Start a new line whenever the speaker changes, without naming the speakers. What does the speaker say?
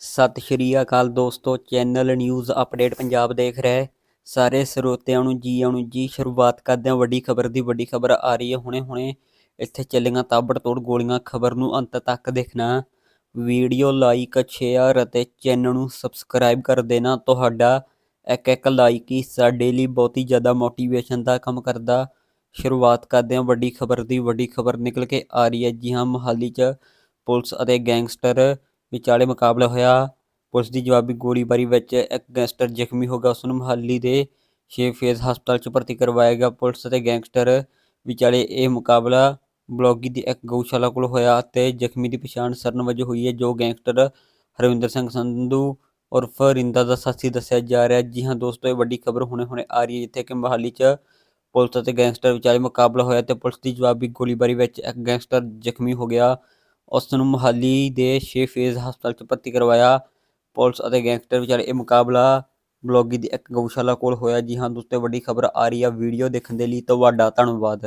ਸਤਿ ਸ਼੍ਰੀ ਅਕਾਲ ਦੋਸਤੋ, channel news update Punjab ਦੇਖ ਰਹੇ। ਸਾਰੇ ਸਰੋਤਿਆਂ ਨੂੰ ਜੀ ਆਉਣ ਨੂੰ ਜੀ, ਸ਼ੁਰੂਆਤ ਕਰਦੇ ਹਾਂ ਵੱਡੀ ਖਬਰ ਦੀ। ਵੱਡੀ ਖਬਰ ਆ ਰਹੀ ਹੈ ਹੁਣੇ ਹੁਣੇ। ਇੱਥੇ ਚੱਲੀਆਂ ਤਾਬੜਤੋੜ ਗੋਲੀਆਂ, ਖਬਰ ਨੂੰ ਅੰਤ ਤੱਕ ਦੇਖਣਾ। ਵੀਡੀਓ ਲਾਈਕ, ਸ਼ੇਅਰ ਅਤੇ ਚੈਨਲ ਨੂੰ ਸਬਸਕ੍ਰਾਈਬ ਕਰ ਦੇਣਾ। ਤੁਹਾਡਾ ਇੱਕ ਇੱਕ ਲਾਈਕ ਹੀ ਸਾਡੇ ਲਈ ਬਹੁਤ ਹੀ ਜ਼ਿਆਦਾ ਮੋਟੀਵੇਸ਼ਨ ਦਾ ਕੰਮ ਕਰਦਾ। ਸ਼ੁਰੂਆਤ ਕਰਦੇ ਹਾਂ ਵੱਡੀ ਖਬਰ ਦੀ। ਵੱਡੀ ਖਬਰ ਨਿਕਲ ਕੇ ਆ ਰਹੀ ਹੈ ਜੀ ਹਾਂ ਮੋਹਾਲੀ 'ਚ। ਪੁਲਿਸ ਅਤੇ ਗੈਂਗਸਟਰ ਵਿਚਾਲੇ ਮੁਕਾਬਲਾ ਹੋਇਆ। ਪੁਲਿਸ ਦੀ ਜਵਾਬੀ ਗੋਲੀਬਾਰੀ ਵਿੱਚ ਇੱਕ ਗੈਂਗਸਟਰ ਜ਼ਖਮੀ ਹੋ ਗਿਆ। ਉਸ ਨੂੰ ਮੁਹਾਲੀ ਦੇ ਛੇ ਫੇਜ਼ ਹਸਪਤਾਲ 'ਚ ਭਰਤੀ ਕਰਵਾਇਆ ਗਿਆ। ਪੁਲਿਸ ਅਤੇ ਗੈਂਗਸਟਰ ਵਿਚਾਲੇ ਇਹ ਮੁਕਾਬਲਾ ਬਲੌਗੀ ਦੀ ਇੱਕ ਗਊਸ਼ਾਲਾ ਕੋਲ ਹੋਇਆ ਅਤੇ ਜ਼ਖਮੀ ਦੀ ਪਛਾਣ ਸਰਨ ਵਜੋਂ ਹੋਈ ਹੈ, ਜੋ ਗੈਂਗਸਟਰ ਹਰਵਿੰਦਰ ਸਿੰਘ ਸੰਧੂ ਉਰਫ ਰਿੰਦਾ ਦਾ ਸਾਥੀ ਦੱਸਿਆ ਜਾ ਰਿਹਾ ਜੀ ਹਾਂ ਦੋਸਤੋ, ਇਹ ਵੱਡੀ ਖਬਰ ਹੁਣੇ ਹੁਣੇ ਆ ਰਹੀ ਹੈ, ਜਿੱਥੇ ਕਿ ਮੁਹਾਲੀ 'ਚ ਪੁਲਿਸ ਅਤੇ ਗੈਂਗਸਟਰ ਵਿਚਾਲੇ ਮੁਕਾਬਲਾ ਹੋਇਆ ਤੇ ਪੁਲਿਸ ਦੀ ਜਵਾਬੀ ਗੋਲੀਬਾਰੀ ਵਿੱਚ ਇੱਕ ਗੈਂਗਸਟਰ ਜ਼ਖਮੀ ਹੋ ਗਿਆ। ਉਸ ਨੂੰ ਮੁਹਾਲੀ ਦੇ 6 ਫੇਜ਼ ਹਸਪਤਾਲ 'ਚ ਭਰਤੀ ਕਰਵਾਇਆ। ਪੁਲਿਸ ਅਤੇ ਗੈਂਗਸਟਰ ਵਿਚਾਲੇ ਇਹ ਮੁਕਾਬਲਾ ਬਲੌਗੀ ਦੀ ਇੱਕ ਗਊਸ਼ਾਲਾ ਕੋਲ ਹੋਇਆ ਜੀ ਹਾਂ ਦੋਸਤੋ ਵੱਡੀ ਖਬਰ ਆ ਰਹੀ ਆ। ਵੀਡੀਓ ਦੇਖਣ ਦੇ ਲਈ ਤੁਹਾਡਾ ਧੰਨਵਾਦ।